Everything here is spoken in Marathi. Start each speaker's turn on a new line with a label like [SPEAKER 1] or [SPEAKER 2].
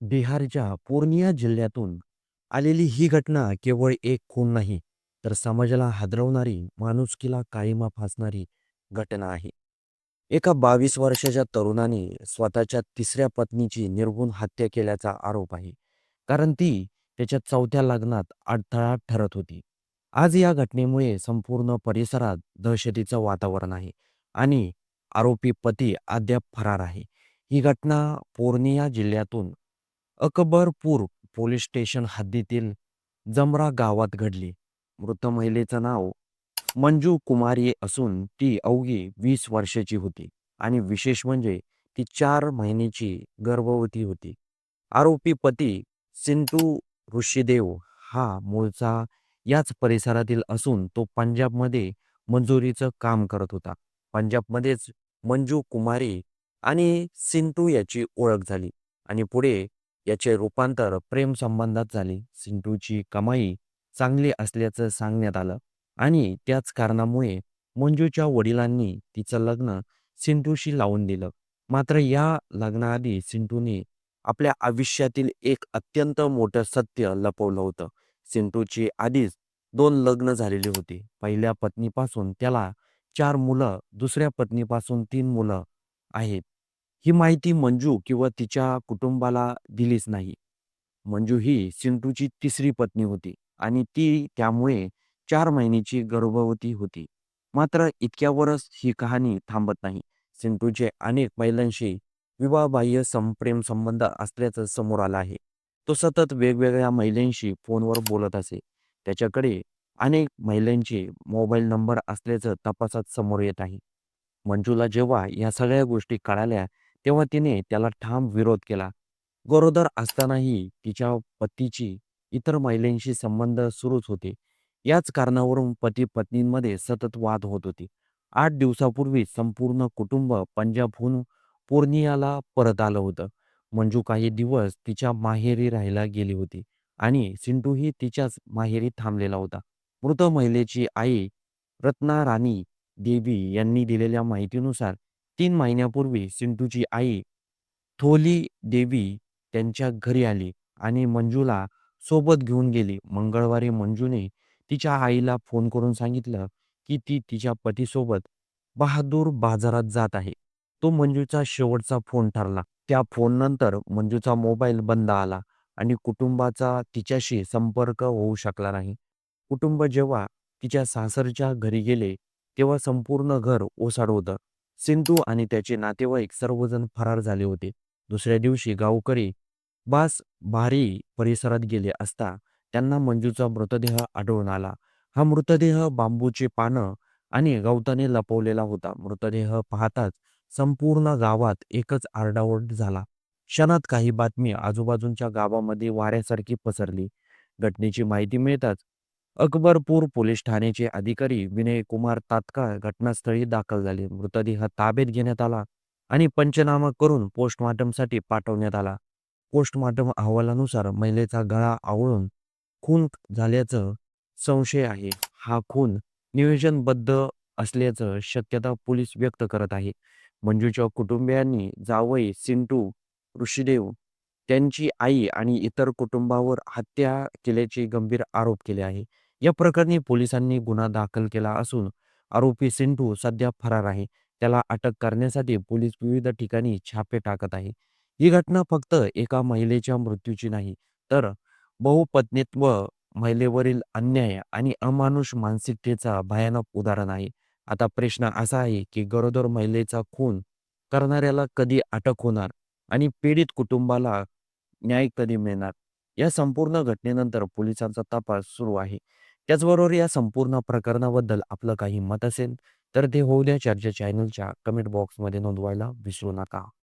[SPEAKER 1] बिहारच्या पूर्णिया जिल्ह्यातून आलेली ही घटना केवळ एक खून नाही, तर समाजाला हादरवणारी, माणुसकीला कायमा फासणारी घटना आहे. एका 22 वर्षाच्या तरुणाने स्वतःच्या तिसऱ्या पत्नीची निर्घृण हत्या केल्याचा आरोप आहे. कारण ती त्याच्या चौथ्या लग्नात अडथळा ठरत होती. आज या घटनेमुळे संपूर्ण परिसरात दहशतीचं वातावरण आहे आणि आरोपी पती अद्याप फरार आहे. ही घटना पूर्णिया जिल्ह्यातून अकबरपूर पोलीस स्टेशन हद्दीतील जमरा गावात घडली. मृत महिलेचं नाव मंजू कुमारी असून ती अवघी वीस वर्षाची होती आणि विशेष म्हणजे ती चार महिन्याची गर्भवती होती. आरोपी पती सिंटू ऋषीदेव हा मूळचा याच परिसरातील असून तो पंजाबमध्ये मंजुरीचं काम करत होता. पंजाबमध्येच मंजू कुमारी आणि सिंटू याची ओळख झाली आणि पुढे याचे रूपांतर प्रेमसंबंधात झाले. सिंटूची कमाई चांगली असल्याचं सांगण्यात आलं आणि त्याच कारणामुळे मंजूच्या वडिलांनी तिचं लग्न सिंटूशी लावून दिलं. मात्र या लग्नाआधी सिंटूने आपल्या आयुष्यातील एक अत्यंत मोठं सत्य लपवलं होतं. सिंटूची आधीच दोन लग्न झालेली होती. पहिल्या पत्नीपासून त्याला चार मुलं, दुसऱ्या पत्नीपासून तीन मुलं आहेत. ही माहिती मंजू किंवा तिच्या कुटुंबाला दिलीच नाही. मंजू ही सिंटूची तिसरी पत्नी होती आणि ती त्यामुळे चार महिन्याची गर्भवती होती. मात्र इतक्यावरच ही कहाणी थांबत नाही. सिंटूचे अनेक महिलांशी विवाहबाह्य संप्रेम संबंध असल्याचं समोर आलं आहे. तो सतत वेगवेगळ्या महिलांशी फोनवर बोलत असे. त्याच्याकडे अनेक महिलांचे मोबाईल नंबर असल्याचं तपासात समोर येत आहे. मंजूला जेव्हा या सगळ्या गोष्टी कळाल्या तेव्हा तिने त्याला ठाम विरोध केला. गरोदर असतानाही तिच्या पतीची इतर महिलांशी संबंध सुरूच होते. याच कारणावरून पती-पत्नींमध्ये सतत वाद होत होते. आठ दिवसापूर्वी संपूर्ण कुटुंब पंजाबहून पूर्णियाला परत आलं होतं. मंजू काही दिवस तिच्या माहेरी राहायला गेली होती आणि सिंटूही तिच्याच माहेरी थांबलेला होता. मृत महिलेची आई रत्ना राणी देवी यांनी दिलेल्या माहितीनुसार तीन महिन्यापूर्वी सिंटूची आई थोली देवी त्यांच्या घरी आली आणि मंजूला सोबत घेऊन गेली. मंगळवारी मंजूने तिच्या आईला फोन करून सांगितलं की ती तिच्या पतीसोबत बहादूर बाजारात जात आहे. तो मंजूचा शेवटचा फोन ठरला. त्या फोननंतर मंजूचा मोबाईल बंद आला आणि कुटुंबाचा तिच्याशी संपर्क होऊ शकला नाही. कुटुंब जेव्हा तिच्या सासरच्या घरी गेले तेव्हा संपूर्ण घर ओसाड होतं. सिंधू आणि त्याचे नातेवाईक सर्वजण फरार झाले होते. दुसऱ्या दिवशी गावकरी बास भारी परिसरात गेले असता त्यांना मंजूचा मृतदेह आढळून आला. हा मृतदेह बांबूचे पानं आणि गवताने लपवलेला होता. मृतदेह पाहताच संपूर्ण गावात एकच आरडाओरड झाला. क्षणात काही बातमी आजूबाजूच्या गावामध्ये वाऱ्यासारखी पसरली. घटनेची माहिती मिळताच अकबरपूर पोलीस ठाण्याचे अधिकारी विनय कुमार तात्काळ घटनास्थळी दाखल झाले. मृतदेह ताब्यात घेण्यात आला आणि पंचनामा करून पोस्टमार्टमसाठी पाठवण्यात आला. पोस्टमार्टम अहवालानुसार महिलेचा गळा आवळून खून झाल्याचं संशय आहे. हा खून नियोजनबद्ध असल्याचं शक्यता पोलीस व्यक्त करत आहे. मंजूच्या कुटुंबियांनी जावई सिंटू ऋषीदेव, त्यांची आई आणि इतर कुटुंबावर हत्या केल्याचे गंभीर आरोप केले आहे. या प्रकरणी पोलिसांनी गुन्हा दाखल केला असून आरोपी सिंटू सध्या फरार आहे. त्याला अटक करण्यासाठी पोलीस विविध ठिकाणी छापे टाकत आहे. ही घटना फक्त एका महिलेच्या मृत्यूची नाही, तर बहुपत्नीत्व, महिलेवरील अन्याय आणि अमानुष मानसिकतेचा भयानक उदाहरण आहे. आता प्रश्न असा आहे की गरोदर महिलेचा खून करणाऱ्याला कधी अटक होणार आणि पीडित कुटुंबाला न्याय कधी मिळणार? या संपूर्ण घटनेनंतर पोलिसांचा तपास सुरू आहे. त्याचबरोबर या संपूर्ण प्रकरणाबद्दल आपलं काही मत असेल तर ते होऊ द्या चर्चा चॅनलच्या कमेंट बॉक्समध्ये नोंदवायला विसरू नका.